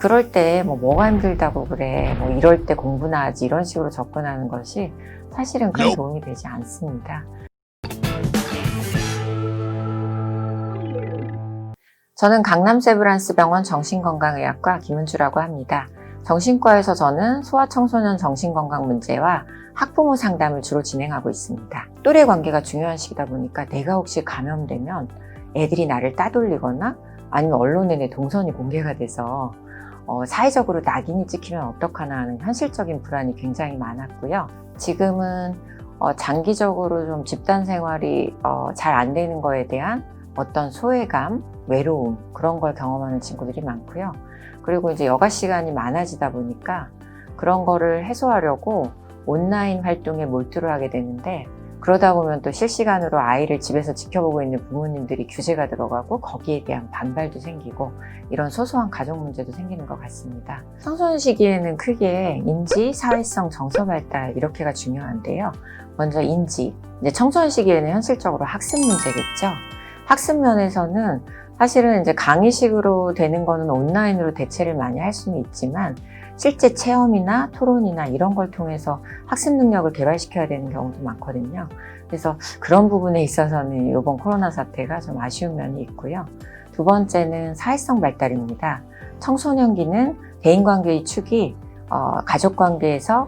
그럴 때 뭐 뭐가 힘들다고 그래 뭐 이럴 때 공부나 하지 이런 식으로 접근하는 것이 사실은 큰 도움이 되지 않습니다. 저는 강남 세브란스 병원 정신건강의학과 김은주라고 합니다. 정신과에서 저는 소아청소년 정신건강 문제와 학부모 상담을 주로 진행하고 있습니다. 또래 관계가 중요한 시기다 보니까 내가 혹시 감염되면 애들이 나를 따돌리거나 아니면 언론에 내 동선이 공개가 돼서 어, 사회적으로 낙인이 찍히면 어떡하나 하는 현실적인 불안이 굉장히 많았고요. 지금은 어, 장기적으로 좀 집단 생활이 어, 잘 안 되는 거에 대한 어떤 소외감, 외로움 그런 걸 경험하는 친구들이 많고요. 그리고 이제 여가 시간이 많아지다 보니까 그런 거를 해소하려고 온라인 활동에 몰두를 하게 되는데 그러다 보면 또 실시간으로 아이를 집에서 지켜보고 있는 부모님들이 규제가 들어가고 거기에 대한 반발도 생기고 이런 소소한 가족 문제도 생기는 것 같습니다. 청소년 시기에는 크게 인지, 사회성, 정서 발달 이렇게가 중요한데요. 먼저 인지, 이제 청소년 시기에는 현실적으로 학습 문제겠죠. 학습 면에서는 사실은 이제 강의식으로 되는 거는 온라인으로 대체를 많이 할 수는 있지만 실제 체험이나 토론이나 이런 걸 통해서 학습 능력을 개발시켜야 되는 경우도 많거든요. 그래서 그런 부분에 있어서는 이번 코로나 사태가 좀 아쉬운 면이 있고요. 두 번째는 사회성 발달입니다. 청소년기는 대인관계의 축이 어, 가족관계에서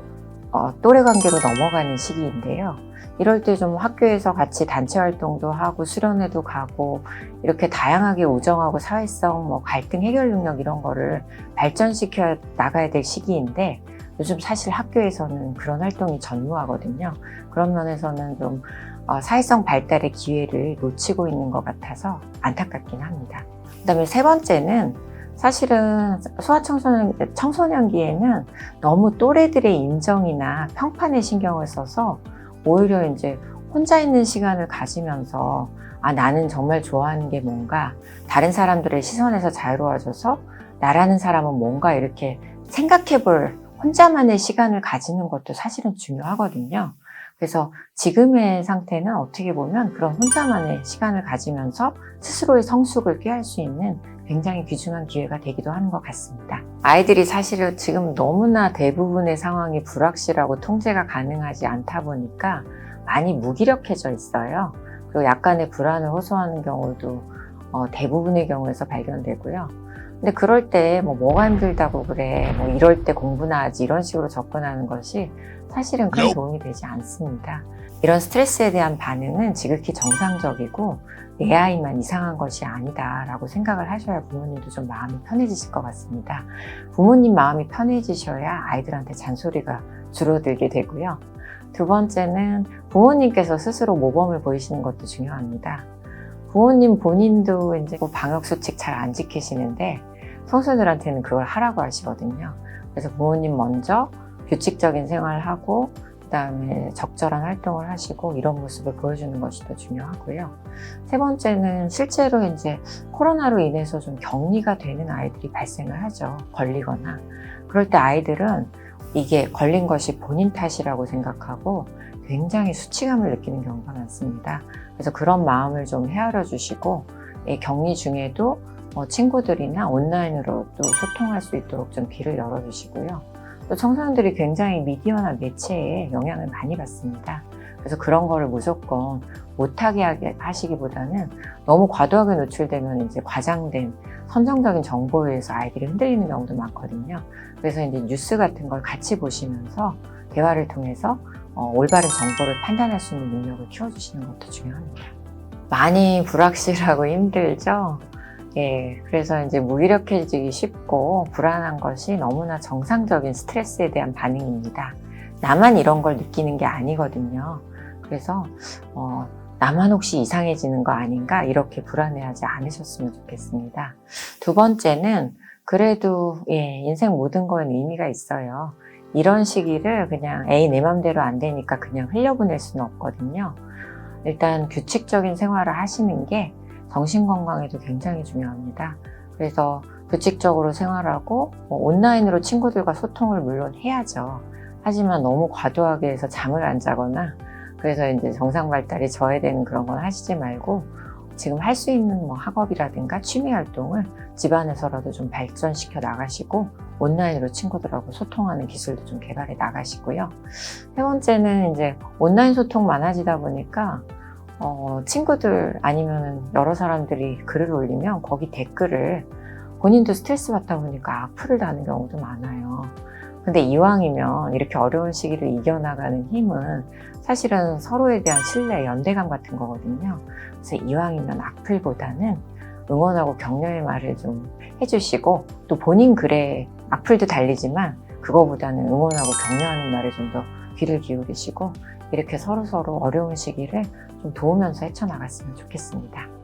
어, 또래관계로 넘어가는 시기인데요. 이럴 때 좀 학교에서 같이 단체 활동도 하고 수련회도 가고 이렇게 다양하게 우정하고 사회성, 뭐 갈등 해결 능력 이런 거를 발전시켜 나가야 될 시기인데 요즘 사실 학교에서는 그런 활동이 전무하거든요. 그런 면에서는 좀 어, 사회성 발달의 기회를 놓치고 있는 것 같아서 안타깝긴 합니다. 그 다음에 세 번째는 사실은 소아청소년 청소년기에는 너무 또래들의 인정이나 평판에 신경을 써서 오히려 이제 혼자 있는 시간을 가지면서 아, 나는 정말 좋아하는 게 뭔가 다른 사람들의 시선에서 자유로워져서 나라는 사람은 뭔가 이렇게 생각해 볼 혼자만의 시간을 가지는 것도 사실은 중요하거든요. 그래서 지금의 상태는 어떻게 보면 그런 혼자만의 시간을 가지면서 스스로의 성숙을 꾀할 수 있는 굉장히 귀중한 기회가 되기도 하는 것 같습니다. 아이들이 사실은 지금 너무나 대부분의 상황이 불확실하고 통제가 가능하지 않다 보니까 많이 무기력해져 있어요. 그리고 약간의 불안을 호소하는 경우도 어, 대부분의 경우에서 발견되고요. 근데 그럴 때 뭐 뭐가 힘들다고 그래, 뭐 이럴 때 공부나 하지 이런 식으로 접근하는 것이 사실은 큰 도움이 되지 않습니다. 이런 스트레스에 대한 반응은 지극히 정상적이고 내 아이만 이상한 것이 아니다라고 생각을 하셔야 부모님도 좀 마음이 편해지실 것 같습니다. 부모님 마음이 편해지셔야 아이들한테 잔소리가 줄어들게 되고요. 두 번째는 부모님께서 스스로 모범을 보이시는 것도 중요합니다. 부모님 본인도 이제 뭐 방역수칙 잘 안 지키시는데 청소년들한테는 그걸 하라고 하시거든요. 그래서 부모님 먼저 규칙적인 생활을 하고 그다음에 적절한 활동을 하시고 이런 모습을 보여주는 것이 더 중요하고요. 세 번째는 실제로 이제 코로나로 인해서 좀 격리가 되는 아이들이 발생을 하죠. 걸리거나. 그럴 때 아이들은 이게 걸린 것이 본인 탓이라고 생각하고 굉장히 수치감을 느끼는 경우가 많습니다. 그래서 그런 마음을 좀 헤아려 주시고 이 격리 중에도 뭐 친구들이나 온라인으로 또 소통할 수 있도록 좀 귀를 열어 주시고요. 또 청소년들이 굉장히 미디어나 매체에 영향을 많이 받습니다. 그래서 그런 거를 무조건 못하게 하게 하시기보다는 너무 과도하게 노출되면 이제 과장된 선정적인 정보에 의해서 아이들이 흔들리는 경우도 많거든요. 그래서 이제 뉴스 같은 걸 같이 보시면서 대화를 통해서 어, 올바른 정보를 판단할 수 있는 능력을 키워주시는 것도 중요합니다. 많이 불확실하고 힘들죠? 예, 그래서 이제 무기력해지기 쉽고 불안한 것이 너무나 정상적인 스트레스에 대한 반응입니다. 나만 이런 걸 느끼는 게 아니거든요. 그래서 어, 나만 혹시 이상해지는 거 아닌가 이렇게 불안해하지 않으셨으면 좋겠습니다. 두 번째는 그래도 예, 인생 모든 거엔 의미가 있어요. 이런 시기를 그냥 에이 내 맘대로 안 되니까 그냥 흘려보낼 수는 없거든요. 일단 규칙적인 생활을 하시는 게 정신 건강에도 굉장히 중요합니다. 그래서 규칙적으로 생활하고 뭐 온라인으로 친구들과 소통을 물론 해야죠. 하지만 너무 과도하게 해서 잠을 안 자거나 그래서 이제 정상 발달이 저해되는 그런 건 하시지 말고 지금 할 수 있는 뭐 학업이라든가 취미 활동을 집안에서라도 좀 발전시켜 나가시고 온라인으로 친구들하고 소통하는 기술도 좀 개발해 나가시고요. 세 번째는 이제 온라인 소통 많아지다 보니까 어, 친구들 아니면 여러 사람들이 글을 올리면 거기 댓글을 본인도 스트레스 받다 보니까 악플을 다는 경우도 많아요. 근데 이왕이면 이렇게 어려운 시기를 이겨나가는 힘은 사실은 서로에 대한 신뢰, 연대감 같은 거거든요. 그래서 이왕이면 악플보다는 응원하고 격려의 말을 좀 해주시고 또 본인 글에 악플도 달리지만 그거보다는 응원하고 격려하는 말에 좀더 귀를 기울이시고 이렇게 서로서로 어려운 시기를 좀 도우면서 헤쳐나갔으면 좋겠습니다.